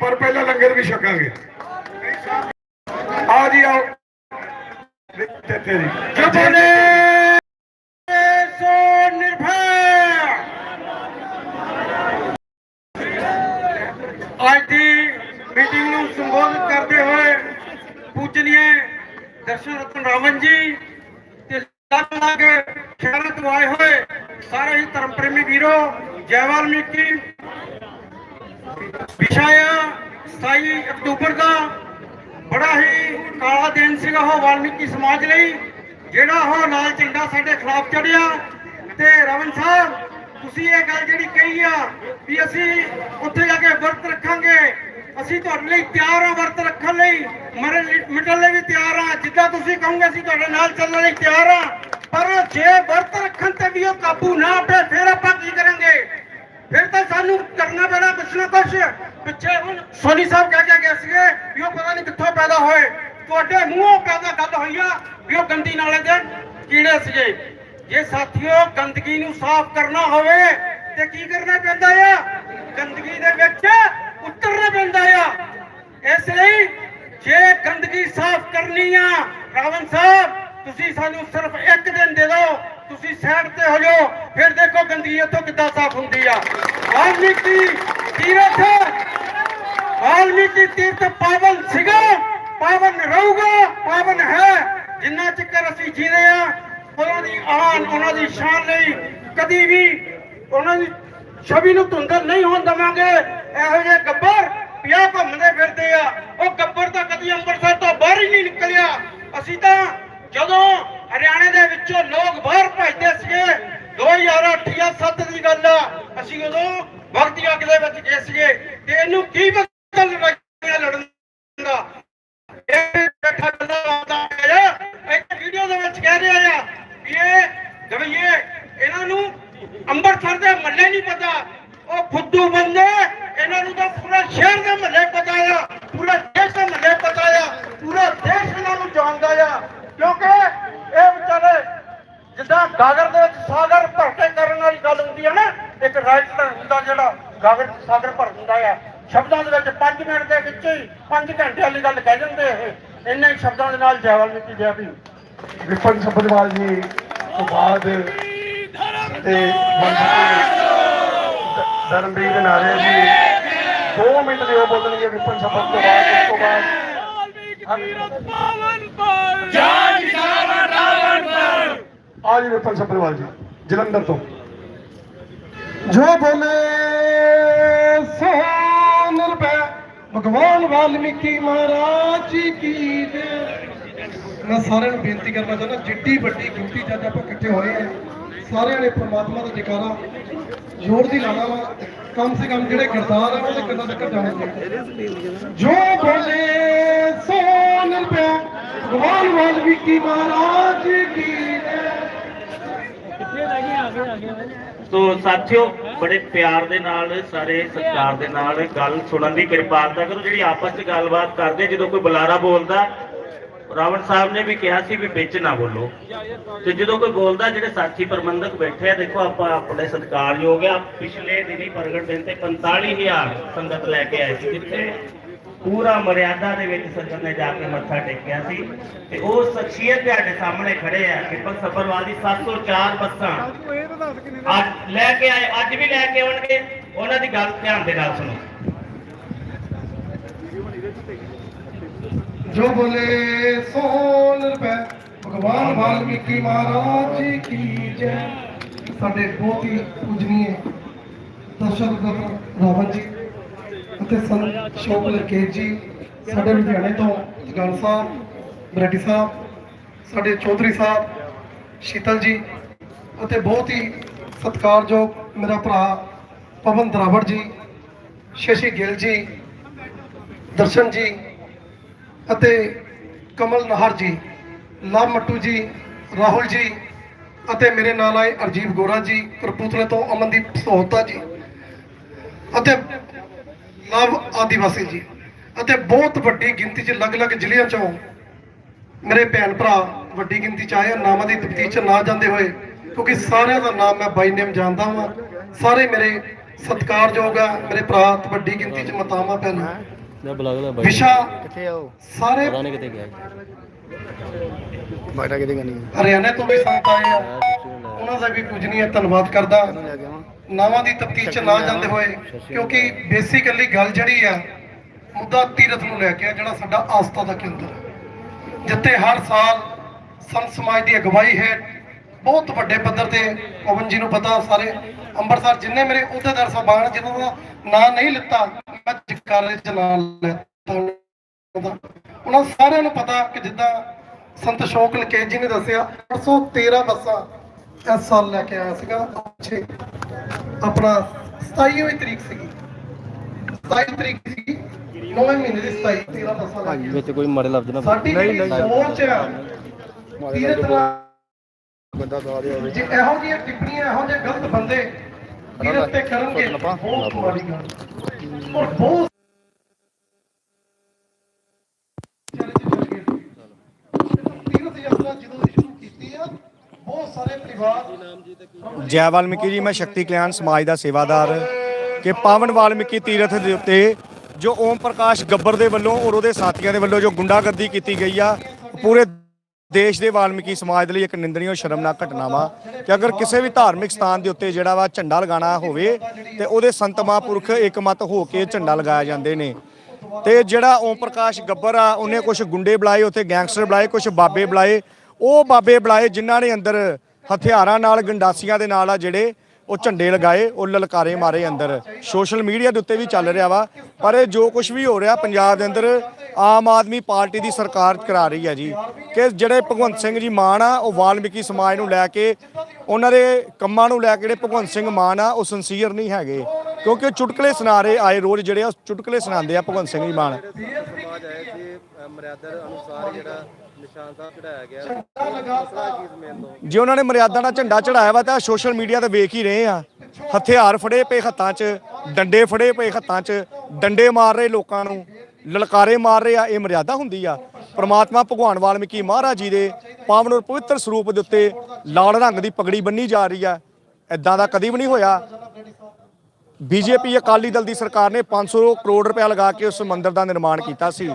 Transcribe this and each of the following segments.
ਪਰ ਪਹਿਲਾਂ ਲੰਗਰ ਵੀ ਛਕਾਂਗੇ। ਆ ਜੀ, ਆਓ। ਤੇਰੀ ਜਪਨੇ ਸੋ ਨਿਰਭੈ। ਅੱਜ ਦੀ ਮੀਟਿੰਗ ਨੂੰ ਸੰਬੋਧਨ ਕਰਦੇ ਹੋਏ ਪੂਜਨੀਏ ਦਰਸ਼ਨ ਰਤਨ ਰਾਵਣ ਜੀ ਤੇ ਲੱਗ ਸ਼ਹਿਰਾਂ ਤੋਂ ਆਏ ਹੋਏ ਸਾਰੇ ਹੀ ਧਰਮ ਪ੍ਰੇਮੀ ਵੀਰੋ, ਜੈ ਵਾਲਮੀਕੀ। ਵਿਸ਼ਾਇਆ 27 ਅਕਤੂਬਰ ਦਾ ਬੜਾ ਹੀ ਕਾਲਾ ਦਿਨ ਸੀਗਾ ਉਹ ਵਾਲਮੀਕੀ ਸਮਾਜ ਲਈ, ਜਿਹੜਾ ਉਹ ਲਾਲ ਝੰਡਾ ਸਾਡੇ ਖਿਲਾਫ ਚੜਿਆ ਤੇ ਰਵਨ ਸਾਹਿਬ, ਤੁਸੀਂ ਇਹ ਗੱਲ ਜਿਹੜੀ ਕਹੀ ਆ ਵੀ ਅਸੀਂ ਉੱਥੇ ਜਾ ਕੇ ਵਰਤ ਰੱਖਾਂਗੇ, ਅਸੀਂ ਤੁਹਾਡੇ ਲਈ ਤਿਆਰ ਆ ਵਰਤ ਰੱਖਣ ਲਈ। ਮਰਨ ਲਈ- ਮਿਟਣ ਲਈ ਵੀ ਤਿਆਰ ਆ, ਜਿੱਦਾਂ ਤੁਸੀਂ ਕਹੋਗੇ ਅਸੀਂ ਤੁਹਾਡੇ ਨਾਲ ਚੱਲਣ ਲਈ ਤਿਆਰ ਆ। ਪਰ ਜੇ ਵਰਤ ਰੱਖਣ ਤੇ ਵੀ ਉਹ ਕਾਬੂ ਨਾ ਪਏ ਫਿਰ ਆਪਾਂ ਕੀ ਕਰਾਂਗੇ? ਫਿਰ ਤਾਂ ਸਾਨੂੰ ਕਰਨਾ ਪੈਣਾ ਕੁਛ ਨਾ ਕੁਛ। ਪਿੱਛੇ ਹੁਣ ਸੋਨੀ ਸਾਹਿਬ ਕਹਿ ਕੇ ਗਏ ਸੀਗੇ ਵੀ ਉਹ ਪਤਾ ਨਹੀਂ ਕਿੱਥੋਂ ਪੈਦਾ ਹੋਏ। ਤੁਹਾਡੇ ਮੂੰਹੋਂ ਪੈਦਾ ਗੱਲ ਹੋਈ ਆ ਵੀ ਉਹ ਗੰਦੀ ਨਾਲੇ ਦੇ ਕੀੜੇ ਸੀਗੇ। ਜੇ ਸਾਥੀਓ, ਗੰਦਗੀ ਨੂੰ ਸਾਫ਼ ਕਰਨਾ ਹੋਵੇ, ਤੇ ਕੀ ਕਰਨਾ ਪੈਂਦਾ ਆ? ਗੰਦਗੀ ਦੇ ਵਿੱਚ ਉਤਰਨਾ ਪੈਂਦਾ ਆ। ਇਸ ਲਈ ਜੇ ਗੰਦਗੀ ਸਾਫ਼ ਕਰਨੀ ਆ, ਰਾਵਣ ਸਾਹਿਬ, ਤੁਸੀਂ ਸਾਨੂੰ ਸਿਰਫ ਇੱਕ ਦਿਨ ਦੇ ਦਿਓ। ਤੁਸੀਂ ਸਾਈਡ ਤੇ ਹੋ ਜਾਓ, ਫਿਰ ਦੇਖੋ ਗੰਦਗੀ ਇੱਥੋਂ ਕਿੱਦਾਂ ਸਾਫ਼ ਹੁੰਦੀ ਆ। ਵਾਲਮੀਕੀ ਤੀਰਥ ਵਾਲਮੀਕੀ ਤੀਰਥ ਪਾਵਨ ਸੀਗਾ, ਪਾਵਨ ਰਹੂਗਾ, ਪਾਵਨ ਹੈ। ਜਿੰਨਾ ਚਿਰ ਅਸੀਂ ਜੀਦੇ ਆ, ਉਹਨਾਂ ਦੀ ਆਨ, ਉਹਨਾਂ ਦੀ ਸ਼ਾਨ ਲਈ ਕਦੀ ਵੀ ਉਹਨਾਂ ਦੀ ਛਵੀ ਨੂੰ ਧੁੰਦਲ ਨਹੀਂ ਹੋਣ ਦਵਾਂਗੇ। ਇਹੋ ਜਿਹੇ ਗੱਬਰ ਪਿਆ ਘੁੰਮਦੇ ਫਿਰਦੇ ਆ। ਉਹ ਗੱਬਰ ਤਾਂ ਕਦੀ ਅੰਮ੍ਰਿਤਸਰ ਤੋਂ ਬਾਹਰ ਹੀ ਨਹੀਂ ਨਿਕਲਿਆ। ਅਸੀਂ ਤਾਂ ਜਦੋਂ ਹਰਿਆਣੇ ਦੇ ਵਿੱਚੋਂ ਲੋਕ ਬਾਹਰ ਭੱਜਦੇ ਸੀਗੇ। 2008 ਜਾਂ 7 ਦੀ ਗੱਲ ਆ। ਅਸੀਂ ਉਦੋਂ ਵਕਤੀ ਅੱਗ ਦੇ ਵਿੱਚ ਗਏ ਸੀਗੇ। ਤੇ ਇਹਨੂੰ ਕੀ ਪਤਾ ਇੰਨੇ ਦੇ ਨਾਲ ਜੈਵਲ ਵਿੱਚ ਜੈ ਵੀ ਵਿਪਨ ਸੱਭਰਵਾਲ ਜੀ ਤੋਂ ਬਾਅਦ ਤੇ ਧਰਮਵੀਰ ਨਾਰੇ ਜੀ 2 ਮਿੰਟ ਦੇ ਉਹ ਬੋਲਣਗੇ ਵਿਪਨ ਸੱਭਰ ਤੋਂ ਬਾਅਦ, ਉਸ ਤੋਂ ਬਾਅਦ ਆ ਜੀ ਵਿਪਨ ਸੱਭਰਵਾਲ ਜੀ, ਜਲੰਧਰ ਤੋਂ। ਜੋ ਬੋਲੇ ਸੋ ਭਗਵਾਨ ਵਾਲਮੀਕੀ ਮਹਾਰਾਜ ਜੀ ਕੀ ਜੈ। ਮੈਂ ਸਾਰਿਆਂ ਨੂੰ ਬੇਨਤੀ ਕਰਨਾ ਚਾਹੁੰਦਾ, ਜਿੱਡੀ ਵੱਡੀ ਗਿਣਤੀ ਜਦ ਆਪਾਂ ਇਕੱਠੇ ਹੋਏ ਆ, ਸਾਰਿਆਂ ਨੇ ਪ੍ਰਮਾਤਮਾ ਦਾ ਜਕਾਰਾ ਜ਼ੋਰ ਦੀ ਲਾਣਾ ਵਾ। ਕਮ ਸੇ ਕਮ ਜਿਹੜੇ ਕਿਰਦਾਰ ਆ, ਉਹਦੇ ਕੰਨਾਂ ਤੱਕ ਜਾਣੇ ਚਾਹੀਦੇ। ਜੋ ਬੋਲੇ ਸੋ ਨਿਰਭੈ, ਭਗਵਾਨ ਵਾਲਮੀਕੀ ਮਹਾਰਾਜ ਕੀ ਸੋ ਸਾਥਿਓ, ਬੜੇ ਪਿਆਰ ਦੇ ਨਾਲ, ਸਾਰੇ ਸਤਿਕਾਰ ਦੇ ਨਾਲ ਗੱਲ ਸੁਣਨ ਦੀ ਕਿਰਪਾਲਤਾ ਕਰੋ, ਜਿਹੜੀ ਆਪਸ ਵਿੱਚ ਗੱਲਬਾਤ ਕਰਦੇ, ਜਦੋਂ ਕੋਈ ਬੁਲਾਰਾ ਬੋਲਦਾ, ਰਾਵਣ ਸਾਹਿਬ ਨੇ ਵੀ ਕਿਹਾ ਸੀ ਵੀ ਵਿੱਚ ਨਾ ਬੋਲੋ। ਤੇ ਜਦੋਂ ਕੋਈ ਬੋਲਦਾ, ਜਿਹੜੇ ਸਾਥੀ ਪ੍ਰਬੰਧਕ ਬੈਠੇ ਆ, ਦੇਖੋ ਆਪਾਂ ਆਪਣੇ ਸਤਿਕਾਰਯੋਗ ਆ, ਪਿਛਲੇ ਦਿਨੀ ਪ੍ਰਗਟ ਦਿਨ ਤੇ 45000 ਸੰਗਤ ਲੈ ਕੇ ਆਏ ਸੀ ਜਿੱਥੇ ਪੂਰਾ ਮਰਿਆਦਾ ਦੇ ਵਿੱਚ ਸੰਗਤ ਨੇ ਜਾ ਕੇ ਮੱਥਾ ਟੇਕਿਆ ਸੀ ਤੇ ਉਹ ਸ਼ਖਸੀਅਤ ਤੁਹਾਡੇ ਸਾਹਮਣੇ ਖੜੇ ਆ ਕਿ ਸਫਰਵਾਲ ਦੀ 704 ਬੱਸਾਂ। ਅੱਜ ਲੈ ਕੇ ਆਏ, ਅੱਜ ਵੀ ਲੈ ਕੇ ਆਉਣਗੇ। ਉਹਨਾਂ ਦੀ ਗੱਲ ਧਿਆਨ ਦੇ ਨਾਲ ਸੁਣੋ। ਜੋ ਬੋਲੇ ਸੋ ਨਿਰਭੈ ਭਗਵਾਨ ਵਾਲਮੀਕੀ ਮਹਾਰਾਜ ਜੀ ਕੀ ਜੈ। ਸਾਡੇ ਬਹੁਤ ਹੀ ਪੂਜਨੀਏ, ਦਰਸ਼ਨ ਰਾਵਣ ਜੀ। ਅਤੇ ਸੰਤ ਸ਼ੋਕ ਲਰਕੇਤ ਜੀ, ਸਾਡੇ ਲੁਧਿਆਣੇ ਤੋਂ ਜਗਨ ਸਾਹਿਬ ਬਰੇਟੀ ਸਾਹਿਬ, ਸਾਡੇ ਚੌਧਰੀ ਸਾਹਿਬ, ਸ਼ੀਤਲ ਜੀ, ਅਤੇ ਬਹੁਤ ਹੀ ਸਤਿਕਾਰਯੋਗ ਮੇਰਾ ਭਰਾ ਪਵਨ ਦਰਾਵੜ ਜੀ, ਸ਼ਸ਼ੀ ਗਿੱਲ ਜੀ, ਦਰਸ਼ਨ ਜੀ ਅਤੇ ਕਮਲ ਨਹਰ ਜੀ ਲਾਭ ਮੱਟੂ ਜੀ, ਰਾਹੁਲ ਜੀ ਅਤੇ ਮੇਰੇ ਨਾਲ ਆਏ ਅਰਜੀਵ ਗੋਰਾ ਜੀ ਕਰਪੂਤਲੇ ਤੋਂ ਅਮਨਦੀਪ ਸਹੋਤਾ ਜੀ ਅਤੇ ਲਵ ਆਦੀਵਾਸੀ ਜੀ। ਅਤੇ ਬਹੁਤ ਵੱਡੀ ਗਿਣਤੀ 'ਚ ਅਲੱਗ-ਅਲੱਗ ਜ਼ਿਲ੍ਹਿਆਂ 'ਚੋਂ ਮੇਰੇ ਭੈਣ ਭਰਾ ਵੱਡੀ ਗਿਣਤੀ 'ਚ ਆਏ ਆ। ਨਾਮਾਂ ਦੀ ਤਫਤੀਸ਼ 'ਚ ਨਾ ਜਾਂਦੇ ਹੋਏ ਕਿਉਂਕਿ ਸਾਰਿਆਂ ਦਾ ਨਾਮ ਮੈਂ ਬਾਈ ਨੇਮ ਜਾਣਦਾ ਹਾਂ ਸਾਰੇ ਮੇਰੇ ਸਤਿਕਾਰਯੋਗ ਆ ਮੇਰੇ ਭਰਾ ਵੱਡੀ ਗਿਣਤੀ ਚ ਮਤਾਮਾ ਪੈਣ ਬਾਈ। ਵਿਸ਼ਾ ਕਿੱਥੇ ਸਾਰੇ ਪਤਾ ਨਹੀਂ ਕਿੱਥੇ ਗਿਆ ਬਾਈਟਾ ਕਿਤੇ ਗਣੀ ਹਰਿਆਣੇ ਤੋਂ ਵੀ ਸੰਤ ਆਏ ਆ। ਨੂੰ ਉਹਨਾਂ ਦਾ ਵੀ ਪੂਜਨੀय ਧੰਨਵਾਦ ਕਰਦਾ। ਨਾਵਾਂ ਦੀ ਤਫਤੀਸ਼ ਚ ਨਾ ਜਾਂਦੇ ਹੋਏ ਕਿਉਂਕਿ ਬੇਸਿਕਲੀ ਗੱਲ ਜਿਹੜੀ ਆ ਮੁੱਦਾ ਤੀਰਥ ਨੂੰ ਲੈ ਕੇ ਆ ਜਿਹੜਾ ਸਾਡਾ ਆਸਥਾ ਦਾ ਕੇਂਦਰ ਹੈ ਜਿੱਥੇ ਹਰ ਸਾਲ ਸੰਤ ਸਮਾਜ ਦੀ ਅਗਵਾਈ ਹੈ ਬਹੁਤ ਵੱਡੇ ਪੱਧਰ ਤੇ ਪਵਨ ਜੀ ਨੂੰ ਪਤਾ ਸਾਰੇ ਅੰਮ੍ਰਿਤਸਰ ਜਿੰਨੇ ਮੇਰੇ ਅਹੁਦੇਦਾਰ ਸਾਹਿਬਾਨ ਜਿਨ੍ਹਾਂ ਦਾ ਨਾਂ ਨਹੀਂ ਲਿੱਤਾ ਮੈਂ ਜਕਾਰੇ ਚ ਨਾਂ ਲੈਤਾ ਉਹਨਾਂ ਸਾਰਿਆਂ ਨੂੰ ਪਤਾ ਕਿ ਜਿੱਦਾਂ ਸੰਤ ਅਸ਼ੋਕ ਲਕੇਤ ਜੀ ਨੇ ਦੱਸਿਆ 813 ਬੱਸਾਂ ਇਸ ਸਾਲ ਲੈ ਕੇ ਆਇਆ ਸੀਗਾ। ਪਿੱਛੇ ਆਪਣਾ 27ਵੀਂ ਤਰੀਕ ਸੀਗੀ। 27 ਤਰੀਕ ਸੀਗੀ। 9ਵੇਂ ਮਹੀਨੇ ਦੀ 27 13 ਬੱਸਾਂ ਲੈ ਕੇ ਵਿੱਚ ਕੋਈ ਮਾੜੇ ਲਫ਼ਜ਼ ਨਾ ਸਾਡੀ ਜਿਹੜੀ ਸੋਚ ਆ ਬੰਦਾ ਦਵਾ ਦੇ ਹੋਵੇ। ਜੇ ਇਹੋ ਜਿਹੀਆਂ ਟਿੱਪਣੀਆਂ ਇਹੋ ਜਿਹੇ ਗਲਤ ਬੰਦੇ ਤੀਰਥ ਤੇ ਕਰਨਗੇ ਬਹੁਤ ਮਾੜੀ ਗੱਲ। ਔਰ ਬਹੁਤ ਤੀਰਥ ਯਾਤਰਾ ਜਦੋਂ ਦੀ ਸ਼ੁਰੂ ਕੀਤੀ ਆ ਬਹੁਤ ਸਾਰੇ ਪਰਿਵਾਰ ਜੈ ਵਾਲਮੀਕੀ ਜੀ ਮੈਂ ਸ਼ਕਤੀ ਕਲਿਆਣ ਸਮਾਜ ਦਾ ਸੇਵਾਦਾਰ ਕਿ ਪਾਵਨ ਵਾਲਮੀਕੀ ਤੀਰਥ ਦੇ ਉੱਤੇ ਜੋ ਓਮ ਪ੍ਰਕਾਸ਼ ਗੱਬਰ ਦੇ ਵੱਲੋਂ ਔਰ ਉਹਦੇ ਸਾਥੀਆਂ ਦੇ ਵੱਲੋਂ ਜੋ ਗੁੰਡਾਗਰਦੀ ਕੀਤੀ ਗਈ ਆ ਪੂਰੇ ਦੇਸ਼ ਦੇ ਵਾਲਮੀਕੀ ਸਮਾਜ ਦੇ ਲਈ ਇੱਕ ਨਿੰਦਣੀय ਸ਼ਰਮਨਾਕ ਘਟਨਾ ਵਾ ਕਿ ਅਗਰ ਕਿਸੇ ਵੀ ਧਾਰਮਿਕ ਸਥਾਨ ਦੇ ਉੱਤੇ ਜਿਹੜਾ ਵਾ ਝੰਡਾ ਲਗਾਉਣਾ ਹੋਵੇ ਤੇ ਉਹਦੇ ਸੰਤ ਮਹਾਂਪੁਰਖ ਇਕਮਤ ਹੋ ਕੇ ਝੰਡਾ ਲਗਾਇਆ ਜਾਂਦੇ ਨੇ। ਤੇ ਜਿਹੜਾ ਓਮ ਪ੍ਰਕਾਸ਼ ਗੱਬਰ ਆ ਉਹਨੇ ਕੁਝ ਗੁੰਡੇ ਬੁਲਾਏ ਉੱਥੇ ਗੈਂਗਸਟਰ ਬੁਲਾਏ ਕੁਝ ਬਾਬੇ ਬੁਲਾਏ ਉਹ ਬਾਬੇ ਬੁਲਾਏ ਜਿਨ੍ਹਾਂ ਨੇ ਅੰਦਰ ਹਥਿਆਰਾਂ ਨਾਲ, ਗੰਡਾਸੀਆਂ ਦੇ ਨਾਲ ਆ ਜਿਹੜੇ ਉਹ ਝੰਡੇ ਲਗਾਏ, ਉਹ ਲਲਕਾਰੇ ਮਾਰੇ ਅੰਦਰ। ਸੋਸ਼ਲ ਮੀਡੀਆ ਦੇ ਉੱਤੇ ਵੀ ਚੱਲ ਰਿਹਾ ਵਾ, ਪਰ ਇਹ ਜੋ ਕੁਝ ਵੀ ਹੋ ਰਿਹਾ, ਪੰਜਾਬ ਦੇ ਅੰਦਰ ਆਮ ਆਦਮੀ ਪਾਰਟੀ ਦੀ ਸਰਕਾਰ ਕਰਾ ਰਹੀ ਹੈ ਜੀ। ਕਿ ਜਿਹੜੇ ਭਗਵੰਤ ਸਿੰਘ ਜੀ ਮਾਨ ਆ, ਉਹ ਵਾਲਮੀਕੀ ਸਮਾਜ ਨੂੰ ਲੈ ਕੇ, ਉਹਨਾਂ ਦੇ ਕੰਮਾਂ ਨੂੰ ਲੈ ਕੇ ਜਿਹੜੇ ਭਗਵੰਤ ਸਿੰਘ ਮਾਨ ਆ, ਉਹ ਸਿੰਸੀਅਰ ਨਹੀਂ ਹੈਗੇ। ਕਿਉਂਕਿ ਉਹ ਚੁਟਕਲੇ ਸੁਣਾ ਰਹੇ ਆਏ ਰੋਜ਼ ਜਿਹੜੇ ਆ ਚੁਟਕਲੇ ਸੁਣਾਉਂਦੇ ਆ ਭਗਵੰਤ ਸਿੰਘ ਜੀ ਮਾਨ। ਮਰਿਆਦਾ ਅਨੁਸਾਰ ਜਿਹੜਾ ਨਿਸ਼ਾਨ ਸਾਹਿਬ ਚੜਾਇਆ ਗਿਆ। ਮਸਲਾ ਕੀ ਜ਼ਮੀਨ ਤੋਂ। ਜੇ ਉਹਨਾਂ ਨੇ ਮਰਿਆਦਾ ਦਾ ਝੰਡਾ ਚੜਾਇਆ ਵਾ ਤਾਂ ਸੋਸ਼ਲ ਮੀਡੀਆ ਤੇ ਵੇਖ ਹੀ ਰਹੇ ਆ। ਹਥਿਆਰ ਫੜੇ ਪਏ ਹੱਥਾਂ 'ਚ ਡੰਡੇ ਫੜੇ ਪਏ ਹੱਥਾਂ 'ਚ ਡੰਡੇ ਮਾਰ ਰਹੇ ਲੋਕਾਂ ਨੂੰ ਲਲਕਾਰੇ ਮਾਰ ਰਹੇ ਆ ਇਹ ਮਰਿਆਦਾ ਹੁੰਦੀ ਆ। ਪ੍ਰਮਾਤਮਾ ਭਗਵਾਨ ਵਾਲਮੀਕੀ ਮਹਾਰਾਜ ਜੀ ਦੇ ਪਾਵਨ ਔਰ ਪਵਿੱਤਰ ਸਰੂਪ ਦੇ ਉੱਤੇ ਲਾਲ ਰੰਗ ਦੀ ਪਗੜੀ ਬੰਨੀ ਜਾ ਰਹੀ ਆ। ਐਦਾਂ ਦਾ ਕਦੀ ਵੀ ਨਹੀਂ ਹੋਇਆ। ਬੀਜੇਪੀ ਅਕਾਲੀ ਦਲ ਦੀ ਸਰਕਾਰ ਨੇ 500 ਕਰੋੜ ਰੁਪਏ ਲਗਾ ਕੇ ਉਸ ਮੰਦਿਰ ਦਾ ਨਿਰਮਾਣ ਕੀਤਾ ਸੀ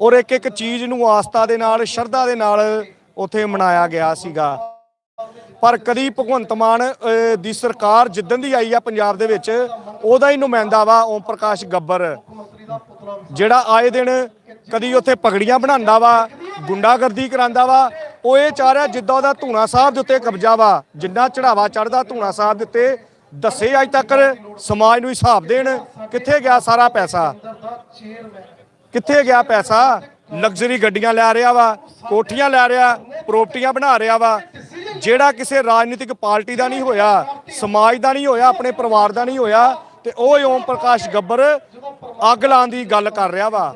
ਔਰ ਇੱਕ ਇੱਕ ਚੀਜ਼ ਨੂੰ ਆਸਥਾ ਦੇ ਨਾਲ, ਸ਼ਰਧਾ ਦੇ ਨਾਲ ਉੱਥੇ ਮਨਾਇਆ ਗਿਆ ਸੀਗਾ। ਪਰ ਕਦੀ ਭਗਵੰਤ ਮਾਨ ਦੀ ਸਰਕਾਰ ਜਿੱਦਣ ਦੀ ਆਈ ਆ ਪੰਜਾਬ ਦੇ ਵਿੱਚ, ਉਹਦਾ ਹੀ ਨੁਮਾਇੰਦਾ ਵਾ ਓਮ ਪ੍ਰਕਾਸ਼ ਗੱਬਰ। ਜਿਹੜਾ ਆਏ ਦਿਨ ਕਦੀ ਉੱਥੇ ਪਗੜੀਆਂ ਬਣਾਉਂਦਾ ਵਾ, ਗੁੰਡਾਗਰਦੀ ਕਰਾਂਦਾ ਵਾ, ਉਹ ਇਹ ਚਾਹ ਰਿਹਾ ਜਿੱਦਾਂ ਉਹਦਾ ਧੂਣਾ ਸਾਹਿਬ ਦੇ ਉੱਤੇ ਕਬਜ਼ਾ ਵਾ, ਜਿੰਨਾ ਚੜਾਵਾ ਚੜਦਾ ਧੂਣਾ ਸਾਹਿਬ ਦੇ ਉੱਤੇ ਦੱਸੇ ਅੱਜ ਤੱਕ ਸਮਾਜ ਨੂੰ ਹਿਸਾਬ ਦੇਣ ਕਿੱਥੇ ਗਿਆ ਸਾਰਾ ਪੈਸਾ? ਕਿੱਥੇ ਗਿਆ ਪੈਸਾ? ਲਗਜ਼ਰੀ ਗੱਡੀਆਂ ਲੈ ਰਿਹਾ ਵਾ, ਕੋਠੀਆਂ ਲੈ ਰਿਹਾ, ਪ੍ਰਾਪਰਟੀਆਂ ਬਣਾ ਰਿਹਾ ਵਾ। ਜਿਹੜਾ ਕਿਸੇ ਰਾਜਨੀਤਿਕ ਪਾਰਟੀ ਦਾ ਨਹੀਂ ਹੋਇਆ, ਸਮਾਜ ਦਾ ਨਹੀਂ ਹੋਇਆ, ਆਪਣੇ ਪਰਿਵਾਰ ਦਾ ਨਹੀਂ ਹੋਇਆ, ਤੇ ਉਹ ਓਮ ਪ੍ਰਕਾਸ਼ ਗੱਬਰ ਅੱਗ ਲਾਉਣ ਦੀ ਗੱਲ ਕਰ ਰਿਹਾ ਵਾ।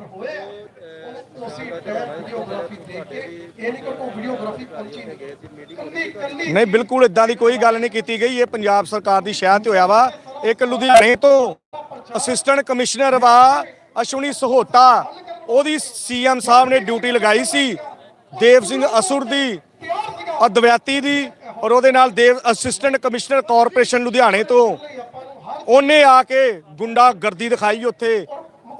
ਉਸੇ ਵੀਡੀਓਗ੍ਰਾਫੀ ਦੇਖ ਕੇ, ਇਹ ਨਹੀਂ ਕਿ ਉਹ ਵੀਡੀਓਗ੍ਰਾਫੀ ਪਹੁੰਚੀ ਨਹੀਂ। ਕੱਲੀ ਕੱਲੀ ਨਹੀਂ, ਬਿਲਕੁਲ ਇਦਾਂ ਦੀ ਕੋਈ ਗੱਲ ਨਹੀਂ ਕੀਤੀ ਗਈ। ਇਹ ਪੰਜਾਬ ਸਰਕਾਰ ਦੀ ਸ਼ਹਿਰ ਤੇ ਹੋਇਆ ਵਾ। ਇੱਕ ਲੁਧਿਆਣੇ ਤੋਂ ਅਸਿਸਟੈਂਟ ਕਮਿਸ਼ਨਰ ਵਾ, ਅਸ਼ਵਨੀ ਸਹੋਤਾ। ਉਹਦੀ ਸੀਐਮ ਸਾਹਿਬ ਨੇ ਡਿਊਟੀ ਲਗਾਈ ਸੀ, ਦੇਵ ਸਿੰਘ ਅਸੁਰ ਦੀ ਅਦਵੈਤੀ ਦੀ, ਔਰ ਉਹਦੇ ਨਾਲ ਦੇਵ ਅਸਿਸਟੈਂਟ ਕਮਿਸ਼ਨਰ ਕਾਰਪੋਰੇਸ਼ਨ ਲੁਧਿਆਣੇ ਤੋਂ। ਉਹਨੇ ਆ ਕੇ ਗੁੰਡਾ ਗਰਦੀ ਦਿਖਾਈ ਉੱਥੇ।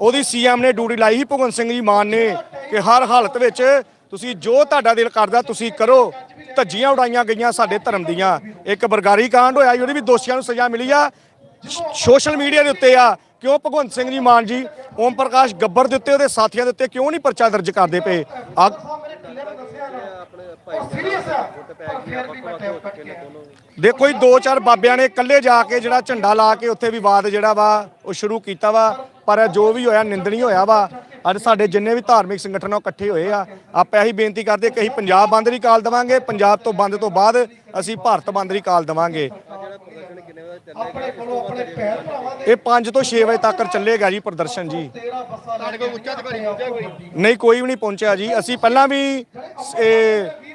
ਉਹਦੀ ਸੀਐਮ ਨੇ ਡਿਊਟੀ ਲਾਈ ਸੀ ਭਗਵੰਤ ਸਿੰਘ ਜੀ ਮਾਨ ਨੇ ਕਿ ਹਰ ਹਾਲਤ ਵਿੱਚ ਤੁਸੀਂ ਜੋ ਤੁਹਾਡਾ ਦਿਲ ਕਰਦਾ ਤੁਸੀਂ ਕਰੋ। ਧੱਜੀਆਂ ਉਡਾਈਆਂ ਗਈਆਂ ਸਾਡੇ ਧਰਮ ਦੀਆਂ। ਇੱਕ ਬਰਗਾਰੀ ਕਾਂਡ ਹੋਇਆ ਉਹਦੇ ਵੀ ਦੋਸ਼ੀਆਂ ਨੂੰ ਸਜ਼ਾ ਮਿਲੀ ਆ। ਸੋਸ਼ਲ ਮੀਡੀਆ ਦੇ ਉੱਤੇ ਆ। ਕਿਉਂ ਭਗਵੰਤ ਸਿੰਘ ਜੀ ਮਾਨ ਜੀ ਓਮ ਪ੍ਰਕਾਸ਼ ਗੱਬਰ ਦੇ ਉੱਤੇ ਉਹਦੇ ਸਾਥੀਆਂ ਦੇ ਉੱਤੇ ਕਿਉਂ ਨਹੀਂ ਪਰਚਾ ਦਰਜ ਕਰਦੇ ਪਏ? ਆ? ਸੀਰੀਅਸ ਆ ਦੇਖੋ ਜੀ, ਦੋ ਚਾਰ ਬਾਬਿਆਂ ਨੇ ਇਕੱਲੇ ਜਾ ਕੇ ਜਿਹੜਾ ਝੰਡਾ ਲਾ ਕੇ ਉੱਥੇ ਵਿਵਾਦ ਜਿਹੜਾ ਵਾ, ਉਹ ਸ਼ੁਰੂ ਕੀਤਾ ਵਾ, ਪਰ ਜੋ ਵੀ ਹੋਇਆ ਨਿੰਦਣੀ ਹੋਇਆ ਵਾ। ਅੱਜ ਸਾਡੇ ਜਿੰਨੇ ਵੀ ਧਾਰਮਿਕ ਸੰਗਠਨ ਉਹ ਇਕੱਠੇ ਹੋਏ ਆ। ਆਪਾਂ ਇਹੀ ਬੇਨਤੀ ਕਰਦੇ ਕਿ ਅਸੀਂ ਪੰਜਾਬ ਬੰਦ ਦੀ ਕਾਲ ਦੇਵਾਂਗੇ, ਪੰਜਾਬ ਤੋਂ ਬੰਦ ਤੋਂ ਬਾਅਦ ਅਸੀਂ ਭਾਰਤ ਬੰਦ ਦੀ ਕਾਲ ਦੇਵਾਂਗੇ। ਇਹ 5 ਤੋਂ 6 ਵਜੇ ਤੱਕ ਚੱਲੇਗਾ ਜੀ ਪ੍ਰਦਰਸ਼ਨ ਜੀ। ਨਹੀਂ, ਕੋਈ ਵੀ ਨਹੀਂ ਪਹੁੰਚਿਆ ਜੀ। ਅਸੀਂ ਪਹਿਲਾਂ ਵੀ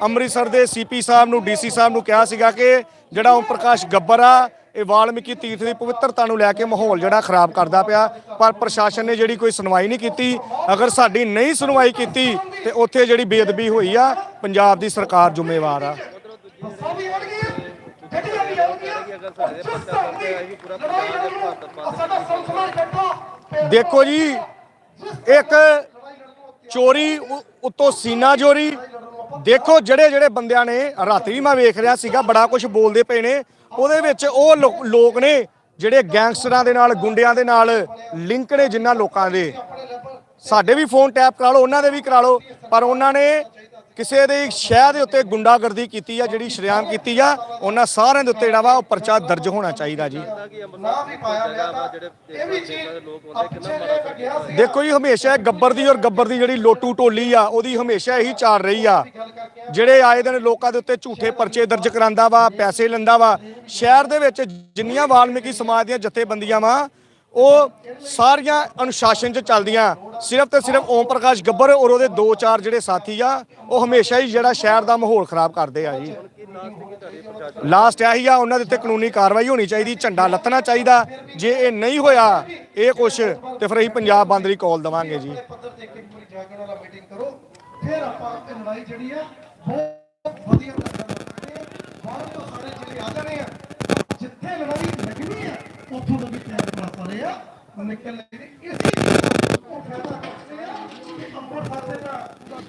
ਅੰਮ੍ਰਿਤਸਰ ਦੇ ਸੀਪੀ ਸਾਹਿਬ ਨੂੰ ਡੀਸੀ ਸਾਹਿਬ ਨੂੰ ਕਿਹਾ ਸੀਗਾ ਕਿ ਜਿਹੜਾ ਓਮ ਪ੍ਰਕਾਸ਼ ਗੱਬਰ ਆ, ਇਹ ਵਾਲਮੀਕੀ ਤੀਰਥ ਦੀ ਪਵਿੱਤਰਤਾ ਨੂੰ ਲੈ ਕੇ ਮਾਹੌਲ ਜਿਹੜਾ ਖਰਾਬ ਕਰਦਾ ਪਿਆ, ਪਰ ਪ੍ਰਸ਼ਾਸਨ ਨੇ ਜਿਹੜੀ ਕੋਈ ਸੁਣਵਾਈ ਨਹੀਂ ਕੀਤੀ। ਅਗਰ ਸਾਡੀ ਨਹੀਂ ਸੁਣਵਾਈ ਕੀਤੀ, ਤੇ ਉੱਥੇ ਜਿਹੜੀ ਬੇਅਦਬੀ ਹੋਈ ਆ, ਪੰਜਾਬ ਦੀ ਸਰਕਾਰ ਜ਼ਿੰਮੇਵਾਰ ਆ। ਦੇਖੋ ਜੀ, ਇੱਕ ਚੋਰੀ, ਉ- ਉੱਤੋਂ ਸੀਨਾ ਚੋਰੀ। ਦੇਖੋ ਜਿਹੜੇ ਜਿਹੜੇ ਬੰਦਿਆਂ ਨੇ ਰਾਤੀ ਮੈਂ ਵੇਖ ਰਿਹਾ ਸੀਗਾ, ਬੜਾ ਕੁਝ ਬੋਲਦੇ ਪਏ ਨੇ। ਉਹਦੇ ਵਿੱਚ ਉਹ ਲੋਕ ਨੇ, ਜਿਹੜੇ ਗੈਂਗਸਟਰਾਂ ਦੇ ਨਾਲ, ਗੁੰਡਿਆਂ ਦੇ ਨਾਲ ਲਿੰਕ ਨੇ ਜਿਨ੍ਹਾਂ ਲੋਕਾਂ ਦੇ। ਸਾਡੇ ਵੀ ਫੋਨ ਟੈਪ ਕਰਾ ਲਓ, ਉਹਨਾਂ ਦੇ ਵੀ ਕਰਾ ਲਓ, ਪਰ ਉਹਨਾਂ ਨੇ ਕਿਸੇ ਦੇ ਸ਼ਹਿਰ ਦੇ ਉੱਤੇ ਗੁੰਡਾਗਰਦੀ ਕੀਤੀ ਆ, ਜਿਹੜੀ ਸ਼ਰੇਆਮ ਕੀਤੀ ਆ, ਉਹਨਾਂ ਸਾਰਿਆਂ ਦੇ ਉੱਤੇ ਜਿਹੜਾ ਵਾ ਉਹ ਪਰਚਾ ਦਰਜ ਹੋਣਾ ਚਾਹੀਦਾ ਜੀ। ਦੇਖੋ ਜੀ, ਹਮੇਸ਼ਾ ਗੱਬਰ ਦੀ ਔਰ ਗੱਬਰ ਦੀ ਜਿਹੜੀ ਲੋਟੂ ਟੋਲੀ ਆ, ਉਹਦੀ ਹਮੇਸ਼ਾ ਇਹੀ ਚਾਲ ਰਹੀ ਆ। ਜਿਹੜੇ ਆਏ ਦਿਨ ਲੋਕਾਂ ਦੇ ਉੱਤੇ ਝੂਠੇ ਪਰਚੇ ਦਰਜ ਕਰਾਂਦਾ ਵਾ, ਪੈਸੇ ਲੈਂਦਾ ਵਾ, ਸ਼ਹਿਰ ਦੇ ਵਿੱਚ ਜਿੰਨੀਆਂ ਵਾਲਮੀਕੀ ਸਮਾਜ ਦੀਆਂ ਜਥੇਬੰਦੀਆਂ ਵਾ ਉਹ ਸਾਰੀਆਂ ਅਨੁਸ਼ਾਸਨ 'ਚ ਚੱਲਦੀਆਂ। ਸਿਰਫ ਤੇ ਸਿਰਫ ਓਮ ਪ੍ਰਕਾਸ਼ ਗੱਬਰ ਔਰ ਉਹਦੇ ਦੋ ਚਾਰ ਜਿਹੜੇ ਸਾਥੀ ਆ, ਉਹ ਹਮੇਸ਼ਾ ਹੀ ਜਿਹੜਾ ਸ਼ਹਿਰ ਦਾ ਮਾਹੌਲ ਖਰਾਬ ਕਰਦੇ ਆ ਜੀ। ਲਾਸਟ ਆਹੀ ਆ, ਉਹਨਾਂ ਦੇ ਉੱਤੇ ਕਾਨੂੰਨੀ ਕਾਰਵਾਈ ਹੋਣੀ ਚਾਹੀਦੀ, ਝੰਡਾ ਲੱਤਣਾ ਚਾਹੀਦਾ। ਜੇ ਇਹ ਨਹੀਂ ਹੋਇਆ, ਇਹ ਕੁਛ, ਤੇ ਫਿਰ ਅਸੀਂ ਪੰਜਾਬ ਬੰਦ ਦੀ ਕਾਲ ਦਵਾਂਗੇ ਜੀ। ਫਿਰ ਆਪਾਂ ਲੜਾਈ ਜਿਹੜੀ ਆ, ਬਹੁਤ ਵਧੀਆ ਢੰਗ ਸਾਰੇ ਜਿਹੜੇ ਆ ਜਾਣੇ ਆ, ਜਿੱਥੇ ਲੜਾਈ ਲੱਗਣੀ ਆ, ਉੱਥੋਂ ਦਾ ਵੀ ਤਿਆਰ ਆ ਨਿਕਲ ਲੈਣੇ ਇਸੇ ਉਹ ਫਾਇਦਾ ਕਰਦੇ ਆ ਕਿ ਅੰਮ੍ਰਿਤਸਰ ਦੇ ਦਾ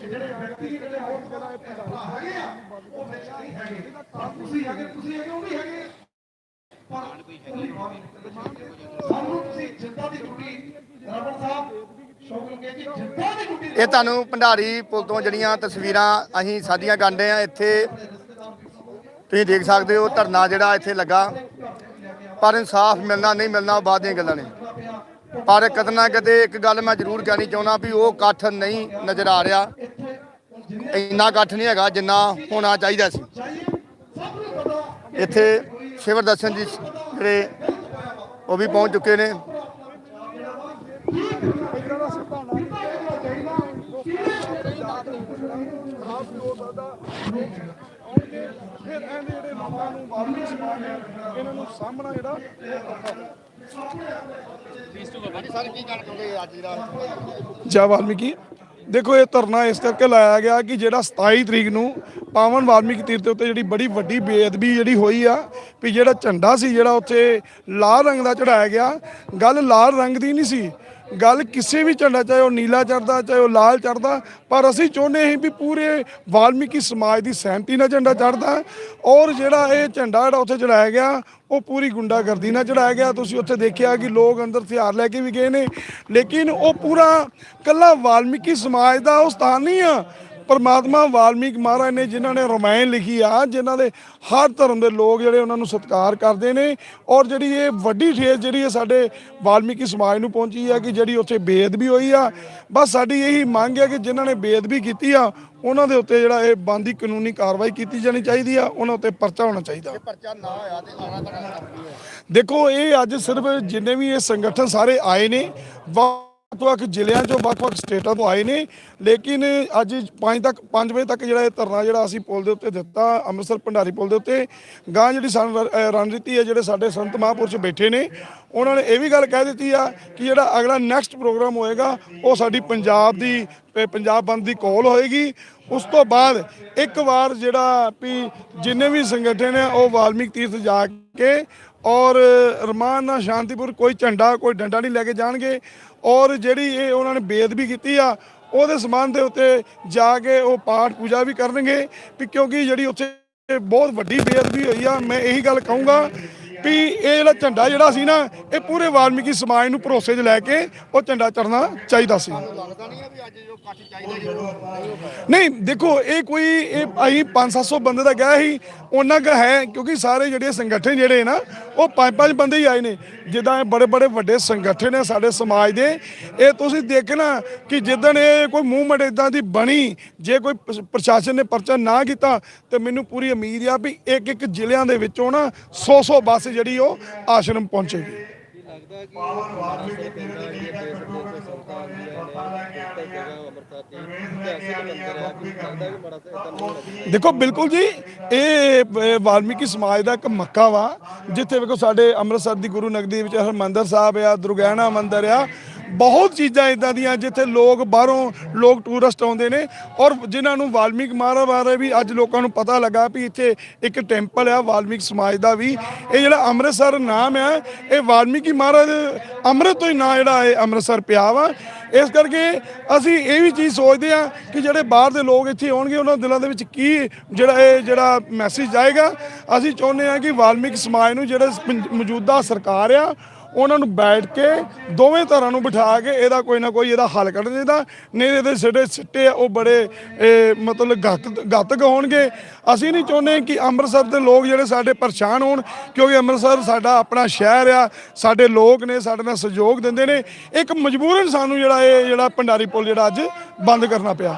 ਜਿਹੜੇ ਵਿਅਕਤੀ ਜਿਹੜੇ ਹੋਰ ਭਰਾ ਹੈਗੇ ਆ, ਉਹ ਵਿੱਚ ਨਹੀਂ ਹੈਗੇ। ਪਰ ਤੁਸੀਂ ਹੈਗੇ ਤੁਸੀਂ ਹੈਗੇ, ਉਹ ਵੀ ਹੈਗੇ। ਸਾਨੂੰ ਤੁਸੀਂ ਜਿੱਦਾਂ ਦੀ ਡਿਊਟੀ ਰਾਵਣ ਸਾਹਿਬ ਇਹ ਤੁਹਾਨੂੰ ਭੰਡਾਰੀ ਪੁਲ ਤੋਂ ਜਿਹੜੀਆਂ ਤਸਵੀਰਾਂ ਅਸੀਂ ਸਾਡੀਆਂ ਗਾਂਡੇ ਆ, ਇੱਥੇ ਤੁਸੀਂ ਦੇਖ ਸਕਦੇ ਹੋ, ਧਰਨਾ ਜਿਹੜਾ ਇੱਥੇ ਲੱਗਾ। ਪਰ ਇਨਸਾਫ ਮਿਲਣਾ ਨਹੀਂ ਮਿਲਣਾ, ਉਹ ਬਾਅਦ ਦੀਆਂ ਗੱਲਾਂ ਨੇ। ਪਰ ਕਦੇ ਨਾ ਕਦੇ ਇੱਕ ਗੱਲ ਮੈਂ ਜ਼ਰੂਰ ਕਹਿਣੀ ਚਾਹੁੰਦਾ ਵੀ ਉਹ ਇਕੱਠ ਨਹੀਂ ਨਜ਼ਰ ਆ ਰਿਹਾ। ਇੰਨਾ ਇਕੱਠ ਨਹੀਂ ਹੈਗਾ ਜਿੰਨਾ ਹੋਣਾ ਚਾਹੀਦਾ ਸੀ। ਇੱਥੇ ਸ਼ਿਵਰ ਦਰਸ਼ਨ ਜੀ ਜਿਹੜੇ ਉਹ ਵੀ ਪਹੁੰਚ ਚੁੱਕੇ ਨੇ। ਫਿਰ ਇਹਦੇ ਜਿਹੜੇ ਲੋਕਾਂ ਨੂੰ ਵਾਲਮੀਕ ਸਮਾਜ ਹੈ ਇਹਨਾਂ ਨੂੰ ਸਾਹਮਣਾ ਜਿਹੜਾ ਜੈ ਵਾਲਮੀਕੀ। ਦੇਖੋ ਇਹ ਧਰਨਾ ਇਸ ਕਰਕੇ ਲਾਇਆ ਗਿਆ ਕਿ ਜਿਹੜਾ 27 ਤਰੀਕ ਨੂੰ ਪਾਵਨ ਵਾਲਮੀਕੀ ਤੀਰਥ ਦੇ ਉੱਤੇ ਜਿਹੜੀ ਬੜੀ ਵੱਡੀ ਬੇਅਦਬੀ ਜਿਹੜੀ ਹੋਈ ਆ ਵੀ ਜਿਹੜਾ ਝੰਡਾ ਸੀ ਜਿਹੜਾ ਉੱਥੇ ਲਾਲ ਰੰਗ ਦਾ ਚੜਾਇਆ ਗਿਆ ਗੱਲ ਲਾਲ ਰੰਗ ਦੀ ਨਹੀਂ ਸੀ। ਗੱਲ ਕਿਸੇ ਵੀ ਝੰਡਾ, ਚਾਹੇ ਉਹ ਨੀਲਾ ਚੜਦਾ ਚਾਹੇ ਉਹ ਲਾਲ ਚੜਦਾ ਪਰ ਅਸੀਂ ਚਾਹੁੰਦੇ ਹਾਂ ਵੀ ਪੂਰੇ ਵਾਲਮੀਕੀ ਸਮਾਜ ਦੀ ਸਹਿਮਤੀ ਨਾਲ ਝੰਡਾ ਚੜਦਾ ਔਰ ਜਿਹੜਾ ਇਹ ਝੰਡਾ ਜਿਹੜਾ ਉੱਥੇ ਚੜਾਇਆ ਗਿਆ, ਉਹ ਪੂਰੀ ਗੁੰਡਾਗਰਦੀ ਨਾਲ ਚੜਾਇਆ ਗਿਆ। ਤੁਸੀਂ ਉੱਥੇ ਦੇਖਿਆ ਕਿ ਲੋਕ ਅੰਦਰ ਹਥਿਆਰ ਲੈ ਕੇ ਵੀ ਗਏ ਨੇ, ਲੇਕਿਨ ਉਹ ਪੂਰਾ ਕੱਲਾ ਵਾਲਮੀਕੀ ਸਮਾਜ ਦਾ ਉਹ ਸਥਾਨ ਨਹੀਂ ਆ। ਪਰਮਾਤਮਾ ਵਾਲਮੀਕ ਮਹਾਰਾਜ ਨੇ ਜਿਨ੍ਹਾਂ ਨੇ ਰਮਾਇਣ ਲਿਖੀ ਆ ਜਿਨ੍ਹਾਂ ਦੇ ਹਰ ਧਰਮ ਦੇ ਲੋਕ ਜਿਹੜੇ ਉਹਨਾਂ ਨੂੰ ਸਤਿਕਾਰ ਕਰਦੇ ਨੇ ਔਰ ਜਿਹੜੀ ਇਹ ਵੱਡੀ ਠੇਸ ਜਿਹੜੀ ਹੈ ਸਾਡੇ ਵਾਲਮੀਕੀ ਸਮਾਜ ਨੂੰ ਪਹੁੰਚੀ ਆ ਕਿ ਜਿਹੜੀ ਉੱਥੇ ਬੇਅਦਬੀ ਹੋਈ ਆ। ਬਸ ਸਾਡੀ ਇਹੀ ਮੰਗ ਹੈ ਕਿ ਜਿਨ੍ਹਾਂ ਨੇ ਬੇਅਦਬੀ ਕੀਤੀ ਆ ਉਹਨਾਂ ਦੇ ਉੱਤੇ ਜਿਹੜਾ ਇਹ ਬੰਦੀ ਕਾਨੂੰਨੀ ਕਾਰਵਾਈ ਕੀਤੀ ਜਾਣੀ ਚਾਹੀਦੀ ਆ ਉਹਨਾਂ ਉੱਤੇ ਪਰਚਾ ਹੋਣਾ ਚਾਹੀਦਾ। ਪਰਚਾ ਨਾ ਹੋਇਆ ਤੇ ਆਣਾ ਤਾਂ ਦੇਖੋ ਇਹ ਅੱਜ ਸਿਰਫ ਜਿੰਨੇ ਵੀ ਇਹ ਸੰਗਠਨ ਸਾਰੇ ਆਏ ਨੇ ਵੱਖ-ਵੱਖ ਜ਼ਿਲ੍ਹਿਆਂ ਚੋਂ ਵੱਖ-ਵੱਖ ਸਟੇਟਾਂ ਤੋਂ ਆਏ ਨੇ। ਲੇਕਿਨ ਅੱਜ 5 ਤੱਕ 5 ਵਜੇ ਤੱਕ ਜਿਹੜਾ ਇਹ ਧਰਨਾ ਜਿਹੜਾ ਅਸੀਂ ਪੁਲ ਦੇ ਉੱਤੇ ਦਿੱਤਾ, ਅੰਮ੍ਰਿਤਸਰ ਭੰਡਾਰੀ ਪੁਲ ਦੇ ਉੱਤੇ ਗਾਂ ਜਿਹੜੀ ਸਾਨੂੰ ਰਣਨੀਤੀ ਹੈ, ਜਿਹੜੇ ਸਾਡੇ ਸੰਤ ਮਹਾਂਪੁਰਸ਼ ਬੈਠੇ ਨੇ, ਉਹਨਾਂ ਨੇ ਇਹ ਵੀ ਗੱਲ ਕਹਿ ਦਿੱਤੀ ਆ ਕਿ ਜਿਹੜਾ ਅਗਲਾ ਨੈਕਸਟ ਪ੍ਰੋਗਰਾਮ ਹੋਏਗਾ, ਉਹ ਸਾਡੀ ਪੰਜਾਬ ਦੀ ਪ- ਪੰਜਾਬ ਬੰਦ ਦੀ ਕਾਲ ਹੋਏਗੀ। ਉਸ ਤੋਂ ਬਾਅਦ ਇੱਕ ਵਾਰ ਜਿਹੜਾ ਵੀ ਜਿੰਨੇ ਵੀ ਸੰਗਠਨ ਹੈ ਉਹ ਵਾਲਮੀਕ ਤੀਰਥ ਜਾ ਕੇ ਔਰ ਰਮਾਨ ਨਾਲ ਸ਼ਾਂਤੀਪੁਰ ਕੋਈ ਝੰਡਾ, ਕੋਈ ਡੰਡਾ ਨਹੀਂ ਲੈ ਕੇ ਜਾਣਗੇ। ਔਰ ਜਿਹੜੀ ਇਹ ਉਹਨਾਂ ਨੇ ਬੇਅਦਬੀ ਕੀਤੀ ਆ, ਉਹਦੇ ਸਮਾਨ ਦੇ ਉੱਤੇ ਜਾ ਕੇ ਉਹ ਪਾਠ ਪੂਜਾ ਵੀ ਕਰਨਗੇ, ਵੀ ਕਿਉਂਕਿ ਜਿਹੜੀ ਉੱਥੇ ਬਹੁਤ ਵੱਡੀ ਬੇਅਦਬੀ ਹੋਈ ਆ, ਮੈਂ ਇਹੀ ਗੱਲ ਕਹੂੰਗਾ ਵੀ ਇਹ ਜਿਹੜਾ ਝੰਡਾ ਜਿਹੜਾ ਸੀ ਨਾ, ਇਹ ਪੂਰੇ ਵਾਲਮੀਕੀ ਸਮਾਜ ਨੂੰ ਭਰੋਸੇ 'ਚ ਲੈ ਕੇ ਉਹ ਝੰਡਾ ਚੜਨਾ ਚਾਹੀਦਾ ਸੀ। ਨਹੀਂ, ਦੇਖੋ, ਇਹ ਕੋਈ, ਇਹ ਅਸੀਂ 5-700 ਬੰਦੇ ਦਾ ਗਿਆ ਸੀ ਉਹਨਾਂ ਕ ਹੈ, ਕਿਉਂਕਿ ਸਾਰੇ ਜਿਹੜੇ ਸੰਗਠਨ ਜਿਹੜੇ ਨਾ, ਉਹ ਪੰਜ ਪੰਜ ਬੰਦੇ ਹੀ ਆਏ ਨੇ। ਜਿੱਦਾਂ ਇਹ ਬੜੇ ਬੜੇ ਵੱਡੇ ਸੰਗਠਨ ਨੇ ਸਾਡੇ ਸਮਾਜ ਦੇ, ਇਹ ਤੁਸੀਂ ਦੇਖਣਾ ਕਿ ਜਿੱਦਣ ਇਹ ਕੋਈ ਮੂਵਮੈਂਟ ਇਦਾਂ ਦੀ ਬਣੀ, ਜੇ ਕੋਈ ਪ੍ਰਸ਼ਾਸਨ ਨੇ ਪਰਚਾ ਨਾ ਕੀਤਾ, ਤੇ ਮੈਨੂੰ ਪੂਰੀ ਉਮੀਦ ਆ ਵੀ ਇੱਕ ਇੱਕ ਜ਼ਿਲ੍ਹਿਆਂ ਦੇ ਵਿੱਚੋਂ ਨਾ 100-100 ਬੱਸ ਜਿਹੜੀ ਉਹ ਆਸ਼ਰਮ ਪਹੁੰਚੇਗੀ। ਲੱਗਦਾ ਕਿ ਵਾਲਮੀਕੀ ਪਿੰਡਾਂ ਜਿਹੜੇ ਦੇਸ਼ ਦੇ ਸੰਤਾਂ ਦੇਖੋ, ਬਿਲਕੁਲ ਜੀ, ਇਹ ਵਾਲਮੀਕੀ ਸਮਾਜ ਦਾ ਇੱਕ ਮੱਕਾ ਵਾ, ਜਿੱਥੇ ਵੇਖੋ ਸਾਡੇ ਅੰਮ੍ਰਿਤਸਰ ਦੀ ਗੁਰੂ ਨਗਰੀ ਵਿੱਚ ਹਰਮੰਦਰ ਸਾਹਿਬ ਆ, ਦੁਰਗਿਆਣਾ ਮੰਦਿਰ ਆ ਬਹੁਤ ਚੀਜ਼ਾਂ ਇਦਾਂ ਦੀਆਂ ਜਿੱਥੇ ਲੋਕ ਬਾਹਰੋਂ ਲੋਕ ਟੂਰਿਸਟ ਆਉਂਦੇ ਨੇ ਔਰ ਜਿਨ੍ਹਾਂ ਨੂੰ ਵਾਲਮੀਕ ਮਹਾਰਾਜ ਬਾਰੇ ਵੀ ਅੱਜ ਲੋਕਾਂ ਨੂੰ ਪਤਾ ਲੱਗਾ ਵੀ ਇੱਥੇ ਇੱਕ ਟੈਂਪਲ ਆ, ਵਾਲਮੀਕ ਸਮਾਜ ਦਾ ਵੀ। ਇਹ ਜਿਹੜਾ ਅੰਮ੍ਰਿਤਸਰ ਨਾਮ ਆ, ਇਹ ਵਾਲਮੀਕੀ ਮਹਾਰਾਜ ਅੰਮ੍ਰਿਤ ਤੋਂ ਹੀ ਨਾਂ ਜਿਹੜਾ ਇਹ ਅੰਮ੍ਰਿਤਸਰ ਪਿਆ ਵਾ। ਇਸ ਕਰਕੇ ਅਸੀਂ ਇਹ ਵੀ ਚੀਜ਼ ਸੋਚਦੇ ਆ ਕਿ ਜਿਹੜੇ ਬਾਹਰ ਦੇ ਲੋਕ ਇੱਥੇ ਆਉਣਗੇ, ਉਹਨਾਂ ਦਿਲਾਂ ਦੇ ਵਿੱਚ ਕੀ ਜਿਹੜਾ ਇਹ ਜਿਹੜਾ ਮੈਸੇਜ ਜਾਏਗਾ ਅਸੀਂ ਚਾਹੁੰਦੇ ਆ ਕਿ ਵਾਲਮੀਕ ਸਮਾਜ ਨੂੰ ਜਿਹੜਾ ਮੌਜੂਦਾ ਸਰਕਾਰ ਆ ਉਹਨਾਂ ਨੂੰ ਬੈਠ ਕੇ ਦੋਵੇਂ ਧਰਾਂ ਨੂੰ ਬਿਠਾ ਕੇ ਇਹਦਾ ਕੋਈ ਨਾ ਕੋਈ ਇਹਦਾ ਹੱਲ ਕੱਢਣਾ ਚਾਹੀਦਾ ਨਹੀਂ ਇਹਦੇ ਸਿੱਟੇ ਸਿੱਟੇ ਆ ਉਹ ਬੜੇ ਇਹ, ਮਤਲਬ ਘਾਤਕ ਘਾਤਕ ਹੋਣਗੇ। ਅਸੀਂ ਨਹੀਂ ਚਾਹੁੰਦੇ ਕਿ ਅੰਮ੍ਰਿਤਸਰ ਦੇ ਲੋਕ ਜਿਹੜੇ ਸਾਡੇ ਪਰੇਸ਼ਾਨ ਹੋਣ ਕਿਉਂਕਿ ਅੰਮ੍ਰਿਤਸਰ ਸਾਡਾ ਆਪਣਾ ਸ਼ਹਿਰ ਆ ਸਾਡੇ ਲੋਕ ਨੇ ਸਾਡੇ ਨਾਲ ਸਹਿਯੋਗ ਦਿੰਦੇ ਨੇ। ਇੱਕ ਮਜਬੂਰਨ ਸਾਨੂੰ ਜਿਹੜਾ ਇਹ ਜਿਹੜਾ ਭੰਡਾਰੀ ਪੁਲ ਜਿਹੜਾ ਅੱਜ ਬੰਦ ਕਰਨਾ ਪਿਆ।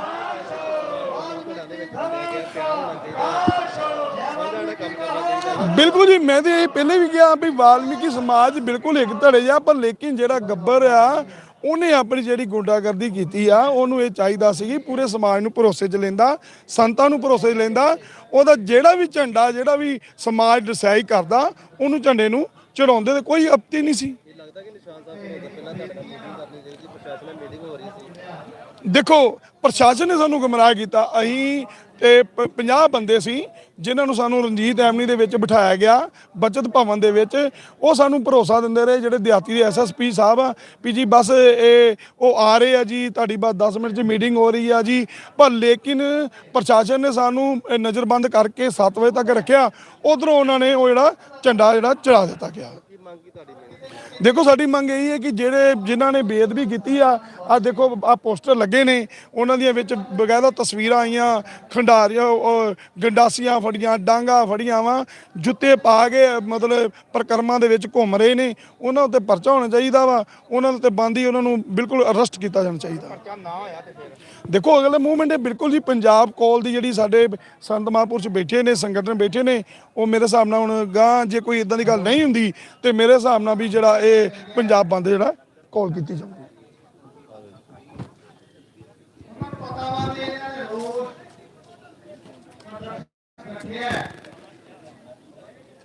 ਬਿਲਕੁਲ ਜੀ, ਮੈਂ ਤੇ ਇਹ ਪਹਿਲੇ ਵੀ ਕਿਹਾ ਵੀ ਵਾਲਮੀਕੀ ਸਮਾਜ ਬਿਲਕੁਲ ਇੱਕ ਧੜੇ ਜਾ ਪਰ ਲੇਕਿਨ ਜਿਹੜਾ ਗੱਬਰ ਆ, ਉਹਨੇ ਆਪਣੀ ਜਿਹੜੀ ਗੁੰਡਾਗਰਦੀ ਕੀਤੀ ਆ, ਉਹਨੂੰ ਇਹ ਚਾਹੀਦਾ ਸੀ ਕਿ ਪੂਰੇ ਸਮਾਜ ਨੂੰ ਭਰੋਸੇ 'ਚ ਲੈਂਦਾ, ਸੰਤਾਂ ਨੂੰ ਭਰੋਸੇ 'ਚ ਲੈਂਦਾ, ਉਹਦਾ ਜਿਹੜਾ ਵੀ ਝੰਡਾ, ਜਿਹੜਾ ਵੀ ਸਮਾਜ ਡਿਸਾਈਡ ਕਰਦਾ, ਉਹਨੂੰ ਝੰਡੇ ਨੂੰ ਚੜਾਉਂਦੇ ਤੇ ਕੋਈ ਅਪਤੀ ਨਹੀਂ ਸੀ। ਦੇਖੋ, ਪ੍ਰਸ਼ਾਸਨ ਨੇ ਸਾਨੂੰ ਗੁੰਮਰਾਹ ਕੀਤਾ। ਅਸੀਂ ਤੇ 50 ਬੰਦੇ ਸੀ, ਜਿਨ੍ਹਾਂ ਨੂੰ ਸਾਨੂੰ ਰਣਜੀਤ ਐਮਨੀ ਦੇ ਵਿੱਚ ਬਿਠਾਇਆ ਗਿਆ, ਬਚਤ ਭਵਨ ਦੇ ਵਿੱਚ। ਉਹ ਸਾਨੂੰ ਭਰੋਸਾ ਦਿੰਦੇ ਰਹੇ, ਜਿਹੜੇ ਦਿਹਾਤੀ ਦੇ ਐਸਐਸਪੀ ਸਾਹਿਬ ਆ, ਵੀ ਜੀ ਬਸ ਇਹ, ਉਹ ਆ ਰਹੇ ਆ ਜੀ, ਤੁਹਾਡੀ ਬਸ 10 ਮਿੰਟ 'ਚ ਮੀਟਿੰਗ ਹੋ ਰਹੀ ਆ ਜੀ। ਪਰ ਲੇਕਿਨ ਪ੍ਰਸ਼ਾਸਨ ਨੇ ਸਾਨੂੰ ਨਜ਼ਰਬੰਦ ਕਰਕੇ 7 ਵਜੇ ਤੱਕ ਰੱਖਿਆ। ਉਧਰੋਂ ਉਹਨਾਂ ਨੇ ਉਹ ਜਿਹੜਾ ਝੰਡਾ ਜਿਹੜਾ ਚੜਾ ਦਿੱਤਾ ਗਿਆ। ਦੇਖੋ ਸਾਡੀ ਮੰਗ ਇਹ ਹੈ ਕਿ ਜਿਹੜੇ ਜਿਨ੍ਹਾਂ ਨੇ ਬੇਅਦਬੀ ਕੀਤੀ ਆ ਆ ਦੇਖੋ ਆ ਪੋਸਟਰ ਲੱਗੇ ਨੇ ਉਹਨਾਂ ਦੀਆਂ ਵਿੱਚ ਬਕਾਇਦਾ ਤਸਵੀਰਾਂ ਆਈਆਂ ਖੰਡਾਰੀਆਂ ਗੰਡਾਸੀਆਂ ਫੜੀਆਂ ਡਾਂਗਾ ਫੜੀਆਂ ਵਾ ਜੁੱਤੇ ਪਾ ਕੇ ਮਤਲਬ ਪ੍ਰਕਰਮਾਂ ਦੇ ਵਿੱਚ ਘੁੰਮ ਰਹੇ ਨੇ ਉਹਨਾਂ ਉੱਤੇ ਪਰਚਾ ਹੋਣਾ ਚਾਹੀਦਾ ਵਾ ਉਹਨਾਂ ਉੱਤੇ ਬੰਦੀ ਉਹਨਾਂ ਨੂੰ ਬਿਲਕੁਲ ਅਰੈਸਟ ਕੀਤਾ ਜਾਣਾ ਚਾਹੀਦਾ। ਦੇਖੋ ਅਗਲੇ ਮੂਵਮੈਂਟ ਇਹ ਬਿਲਕੁਲ ਜੀ ਪੰਜਾਬ ਕੋਲ ਦੀ ਜਿਹੜੀ ਸਾਡੇ ਸੰਤ ਮਹਾਂਪੁਰਸ਼ ਬੈਠੇ ਨੇ ਸੰਗਠਨ ਬੈਠੇ ਨੇ ਉਹ ਮੇਰੇ ਹਿਸਾਬ ਨਾਲ ਹੁਣ ਗਾਂ ਜੇ ਕੋਈ ਇਦਾਂ ਦੀ ਗੱਲ ਨਹੀਂ ਹੁੰਦੀ ਤੇ ਮੇਰੇ ਹਿਸਾਬ ਨਾਲ ਵੀ ਜਿਹੜਾ ਇਹ ਪੰਜਾਬ ਬੰਦ ਜਿਹੜਾ ਕਾਲ ਕੀਤੀ ਜਾਊਗੀ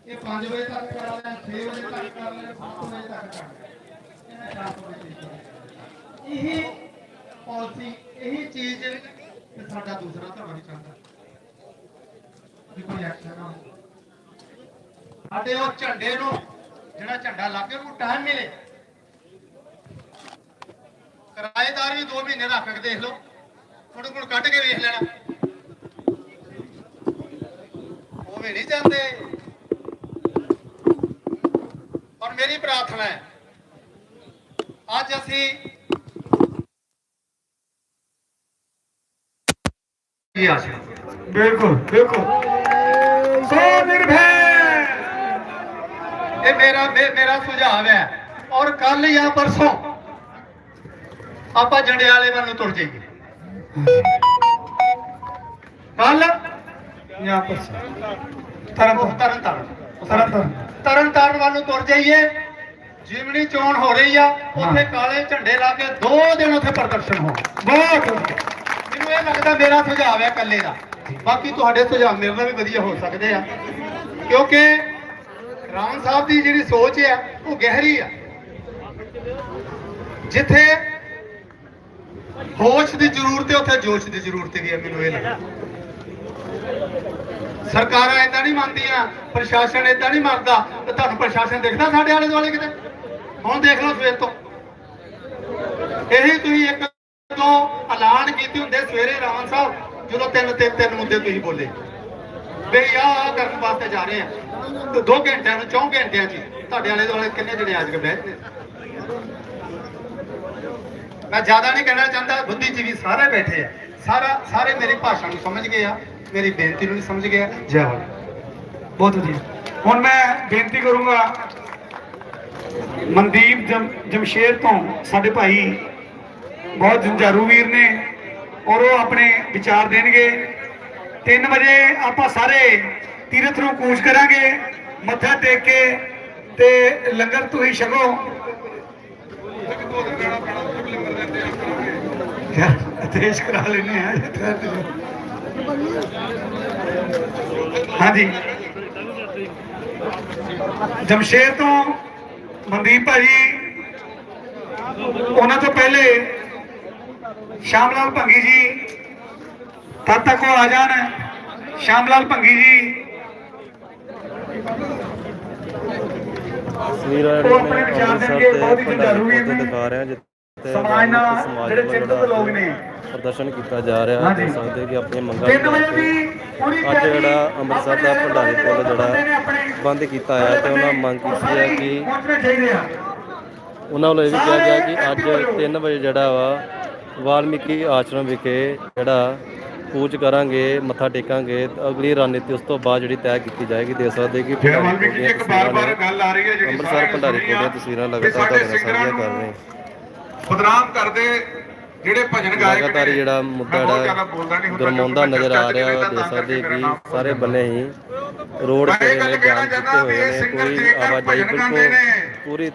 ਇਹ 5 ਵਜੇ ਤੱਕ ਕਰ ਲੈਣ 6 ਵਜੇ ਤੱਕ ਕਰ ਲੈਣ 7 ਵਜੇ ਤੱਕ ਕਰ ਲੈਣ ਇਹਨਾਂ ਪਾਲਿਸੀ ਇਹੀ ਚੀਜ਼ ਤੇ ਸਾਡਾ ਦੂਸਰਾ ਧਰਮ ਨਹੀਂ ਚਾਹੁੰਦਾ ਵੀ ਕੋਈ ਐਕਸ਼ਨ ਨਾ ਸਾਡੇ ਉਹ ਝੰਡੇ ਨੂੰ ਜਿਹੜਾ ਝੰਡਾ ਲੱਗੇ ਉਹਨੂੰ ਟਾਈਮ ਮਿਲੇ। ਕਿਰਾਏਦਾਰ ਵੀ 2 ਮਹੀਨੇ ਰੱਖ ਕੇ ਦੇਖ ਲਓ। ਥੋੜੇ ਕੋਲ ਕੱਢ ਕੇ ਵੇਖ ਲੈਣਾ। ਉਹ ਵੀ ਨਹੀਂ ਜਾਂਦੇ। ਔਰ ਮੇਰੀ ਪ੍ਰਾਰਥਨਾ ਹੈ ਅੱਜ ਅਸੀਂ ਕੀ ਆਸ ਬਿਲਕੁਲ ਬਿਲਕੁਲ। ਸੋ ਨਿਰਭੈ ਇਹ ਮੇਰਾ ਮੇਰਾ ਸੁਝਾਅ ਹੈ। ਔਰ ਕੱਲ ਜਾਂ ਪਰਸੋਂ ਆਪਾਂ ਜੰਡਿਆਲੇ ਵੱਲ ਨੂੰ ਤੁਰ ਜਾਈਏ। ਕੱਲ ਜਾਂ ਪਰਸੋਂ? ਤਰਨ ਤਰਨ ਤਰਨ ਤਰਨ ਤਾਰਨ। ਤਰਨ ਤਾਰਨ ਵੱਲ ਨੂੰ ਤੁਰ ਜਾਈਏ। ਜਿਮਣੀ ਚੋਣ ਹੋ ਰਹੀ ਆ। ਉੱਥੇ ਕਾਲੇ ਝੰਡੇ ਲਾ ਕੇ ਦੋ ਦਿਨ ਉੱਥੇ ਪ੍ਰਦਰਸ਼ਨ ਹੋ ਬਹੁਤ ਮੈਨੂੰ ਇਹ ਲੱਗਦਾ ਮੇਰਾ ਸੁਝਾਅ ਹੈ ਇਕੱਲੇ ਦਾ। ਬਾਕੀ ਤੁਹਾਡੇ ਸੁਝਾਅ ਮੇਰੇ ਨਾਲ ਵੀ ਵਧੀਆ ਹੋ ਸਕਦੇ ਆ। ਕਿਉਂਕਿ ਰਾਮ ਸਾਹਿਬ ਦੀ ਜਿਹੜੀ ਸੋਚ ਹੈ, ਉਹ ਗਹਿਰੀ ਆ। ਜਿੱਥੇ ਹੋਸ਼ ਦੀ ਜ਼ਰੂਰਤ ਹੈ, ਉੱਥੇ ਜੋਸ਼ ਦੀ ਜ਼ਰੂਰਤ ਵੀ ਹੈ, ਮੈਨੂੰ ਇਹ ਲੱਗਦਾ। ਸਰਕਾਰਾਂ ਏਦਾਂ ਨਹੀਂ ਮੰਨਦੀਆਂ, ਪ੍ਰਸ਼ਾਸਨ ਏਦਾਂ ਨਹੀਂ ਮੰਨਦਾ। ਤੇ ਤੁਹਾਨੂੰ ਪ੍ਰਸ਼ਾਸਨ ਦੇਖਦਾ ਸਾਡੇ ਆਲੇ ਦੁਆਲੇ ਕਿਤੇ? ਹੁਣ ਦੇਖ ਲਓ ਸਵੇਰ ਤੋਂ। ਇਹੀ ਤੁਸੀਂ ਇੱਕ ਦੋ ਐਲਾਨ ਕੀਤੇ ਹੁੰਦੇ ਸਵੇਰੇ ਰਾਵਣ ਸਾਹਿਬ, ਜਦੋਂ ਤਿੰਨ ਤਿੰਨ ਤਿੰਨ ਮੁੱਦੇ ਤੁਸੀਂ ਬੋਲੇ। ਵੀ ਆਹ ਕਰਨ ਵਾਸਤੇ ਜਾ ਰਹੇ ਆ। ਤੇ 2 ਘੰਟਿਆਂ ਨੂੰ 4 ਘੰਟਿਆਂ 'ਚ ਤੁਹਾਡੇ ਆਲੇ ਦੁਆਲੇ ਕਿੰਨੇ ਜਣੇ ਅੱਜ ਬੈਠਦੇ ਮੈਂ ਜ਼ਿਆਦਾ ਨਹੀਂ ਕਹਿਣਾ ਚਾਹੁੰਦਾ, ਬੁੱਧੀਜੀਵੀ ਸਾਰੇ ਬੈਠੇ ਆ। ਸਾਰਾ, ਸਾਰੇ ਮੇਰੀ ਭਾਸ਼ਾ ਨੂੰ ਸਮਝ ਗਏ ਆ, ਮੇਰੀ ਬੇਨਤੀ ਨੂੰ ਵੀ ਸਮਝ ਗਏ ਆ। ਜੈ ਹੋ ਬਹੁਤ ਵਧੀਆ। ਹੁਣ ਮੈਂ ਬੇਨਤੀ ਕਰੂੰਗਾ, ਮਨਦੀਪ ਜਮ- ਜਮਸ਼ੇਰ ਤੋਂ ਸਾਡੇ ਭਾਈ ਬਹੁਤ ਜੰਜਾਰੂ ਵੀਰ ਨੇ, ਔਰ ਉਹ ਆਪਣੇ ਵਿਚਾਰ ਦੇਣਗੇ। 3 ਵਜੇ ਆਪਾਂ ਸਾਰੇ ਤੀਰਥ ਨੂੰ ਕੂਚ ਕਰਾਂਗੇ, ਮੱਥਾ ਟੇਕ ਕੇ ਤੇ ਲੰਗਰ ਤੁਸੀਂ ਛਕੋ। ਦੇਸ਼ ਕਰਾ ਲੈਨੇ ਆ ਹਾਂਜੀ। ਜਮਸ਼ੇਰ ਤੋਂ ਮਨਦੀਪ ਭਾਜੀ, ਉਹਨਾਂ ਤੋਂ ਪਹਿਲੇ ਸ਼ਾਮ ਲਾਲ ਭੰਗੀ ਜੀ ਤਦ ਤੱਕ ਉਹ ਆ ਜਾਣ ਸ਼ਾਮ ਲਾਲ ਭੰਗੀ ਜੀ ਤਸਵੀਰਾਂ ਉਹ ਆਪਣੇ ਵਿਚਾਰ ਦੇਣਗੇ, ਬਹੁਤ ਹੀ ਜੁਝਾਰੂ ਵੀ ਨੇ। ਦਿਖਾ ਰਹੇ ਹਾਂ ਜਿੱਥੇ ਸਮਾਜ ਨਾਲ ਵਾਲਮੀਕੀ ਸਮਾਜ ਜਿਹੜੇ ਵੱਲੋਂ ਚਿੰਤਤ ਲੋਕ ਨੇ। ਪ੍ਰਦਰਸ਼ਨ ਕੀਤਾ ਜਾ ਰਿਹਾ ਹੈ ਹਾਂਜੀ। ਦੇਖ ਸਕਦੇ ਕਿ ਆਪਣੀਆਂ ਮੰਗਾਂ 3 ਨੂੰ ਲੈ ਵਜੇ ਦੀ ਕੇ ਪੂਰੀ ਅੱਜ ਜਿਹੜਾ ਅੰਮ੍ਰਿਤਸਰ ਦਾ ਭੰਡਾਰੀ ਜਿਹੜਾ ਬੰਦ ਕੀਤਾ ਹੈ ਤੇ ਉਹਨਾਂ ਮੰਗ ਕੀਤੀ ਹੈ ਕਿ ਉਹਨਾਂ ਵੱਲੋਂ ਇਹ ਵੀ ਕਿਹਾ ਗਿਆ ਕਿ ਅੱਜ 3 ਵਜੇ ਜਿਹੜਾ ਵਾ ਵਾਲਮੀਕੀ ਆਸ਼ਰਮ ਵਿਖੇ ਜਿਹੜਾ ਪੂਜ ਕਰਾਂਗੇ ਮੱਥਾ ਟੇਕਾਂਗੇ ਤੇ ਅਗਲੀ ਰਣਨੀਤੀ ਉਸ ਤੋਂ ਬਾਅਦ ਜਿਹੜੀ ਤੈਅ ਕੀਤੀ ਜਾਏਗੀ ਦੇ ਸਕਦੇ ਕਿ ਫਿਰ ਭੰਡਾਰੀ ਜੀ ਇੱਕ ਬਾਰ-ਬਾਰ ਗੱਲ ਆ ਰਹੀ ਹੈ ਜਿਹੜੀ ਅੰਮ੍ਰਿਤਸਰ ਭੰਡਾਰੀ ਕੋਲ ਦੀਆਂ ਤਸਵੀਰਾਂ ਲਗਾਤਾਰ ਤੁਹਾਡੇ ਨਾਲ ਸਾਂਝੀਆਂ ਕਰ ਰਹੇ। ਬਦਨਾਮ ਕਰਦੇ ਜਿਹੜੇ ਭਜਨ ਗਾਇਕ ਲਗਾਤਾਰ ਜਿਹੜਾ ਮੁੱਦਾ ਜਿਹੜਾ ਗਰਮਾਉਂਦਾ ਨਜ਼ਰ ਆ ਰਿਹਾ ਰਹਿੰਦਾ ਸਕਦੇ ਕਿ ਸਾਰੇ ਬੰਨੇ ਹੀ ਰੋਡ ਤੇ ਜਾਮ ਕੀਤੇ ਹੋਏ ਨੇ ਕੋਈ ਆਵਾਜਾਈ ਬਿਲਕੁਲ ਪੂਰੀ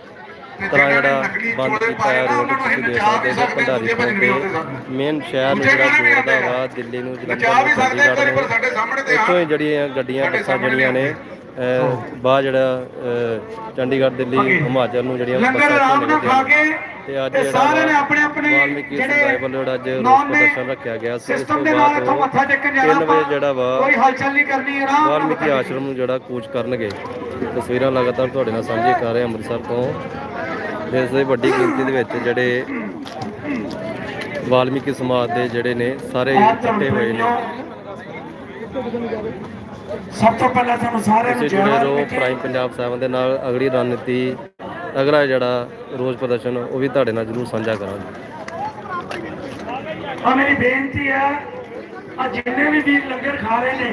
ਤਰ੍ਹਾਂ ਜਿਹੜੇ ਬੰਦ ਕੀਤਾ ਹੈ ਨਾ, ਰੋਡ ਨੂੰ ਤੁਸੀਂ ਦੇਖ ਵੀ ਸਕਦੇ ਸਕਦੇ, ਭੰਡਾਰੀ ਵੀ ਤੋਂ। ਮੇਨ ਸ਼ਹਿਰ ਨੂੰ ਜਿਹੜਾ ਵੀ ਜੋੜਦਾ ਵਾ। ਦਿੱਲੀ ਨੂੰ ਵੀ ਜਲੰਧਰ ਸਕਦੇ, ਨੂੰ ਸਾਹਮਣੇ ਤੇ ਇੱਥੋਂ ਹੀ। ਜਿਹੜੀਆਂ ਗੱਡੀਆਂ ਬੱਸਾਂ ਜਿਹੜੀਆਂ ਨੇ ਬਾਹਰ ਜਿਹੜਾ ਚੰਡੀਗੜ੍ਹ ਦਿੱਲੀ ਹਿਮਾਚਲ ਨੂੰ ਜਿਹੜੀਆਂ ਬੱਸਾਂ ਨਿਕਲਦੀਆਂ ਨੇ। ਤੇ ਅੱਜ ਸਾਰਿਆਂ ਨੇ ਵਾ ਆਪਣੇ ਆਪਣੇ ਵਾਲਮੀਕੀ ਜਿਹੜੇ ਵੱਲੋਂ ਅੱਜ ਰੋਸ ਨੇ ਪ੍ਰਦਰਸ਼ਨ ਰੱਖਿਆ ਗਿਆ ਸੀ ਸਿਸਟਮ ਦੇ ਨਾਲ ਇੱਥੋਂ ਮੱਥਾ ਟੇਕਣ ਜਾਣਾ 3 ਵਜੇ ਜਿਹੜਾ ਵਾ ਕੋਈ ਹਲਚਲ ਨਹੀਂ ਕਰਨੀ ਆਰਾਮ ਵਾਲਮੀਕੀ। ਆਸ਼ਰਮ ਨੂੰ ਜਿਹੜਾ ਕੂਚ ਕਰਨਗੇ ਤਸਵੀਰਾਂ ਲਗਾਤਾਰ ਤੁਹਾਡੇ ਨਾਲ ਸਾਂਝੇ ਕਰ ਰਹੇ ਹਾਂ ਅੰਮ੍ਰਿਤਸਰ ਤੋਂ ਦੇਸ਼ ਦੇ ਵੱਡੀ ਗਿਣਤੀ ਦੇ ਵਿੱਚ ਜਿਹੜੇ ਵਾਲਮੀਕੀ ਸਮਾਜ ਦੇ ਜਿਹੜੇ ਨੇ ਸਾਰੇ ਇਕੱਠੇ ਹੋਏ ਨੇ। ਸਭ ਤੋਂ ਪਹਿਲਾਂ ਤੁਹਾਨੂੰ ਸਾਰਿਆਂ ਨੂੰ ਜੁੜੇ ਰਹੋ। ਪ੍ਰਾਈਮ ਪੰਜਾਬ 7 ਦੇ ਨਾਲ। ਅਗਲੀ ਰਣਨੀਤੀ ਅਗਲਾ ਜਿਹੜਾ ਰੋਜ਼ ਪ੍ਰਦਰਸ਼ਨ ਉਹ ਵੀ ਤੁਹਾਡੇ ਨਾਲ ਜ਼ਰੂਰ ਸਾਂਝਾ ਕਰਾਂਗੇ। ਆ ਮੇਰੀ ਬੇਨਤੀ ਹੈ ਆ ਜਿੰਨੇ ਵੀ ਵੀਰ ਲੰਗਰ ਖਾ ਰਹੇ ਨੇ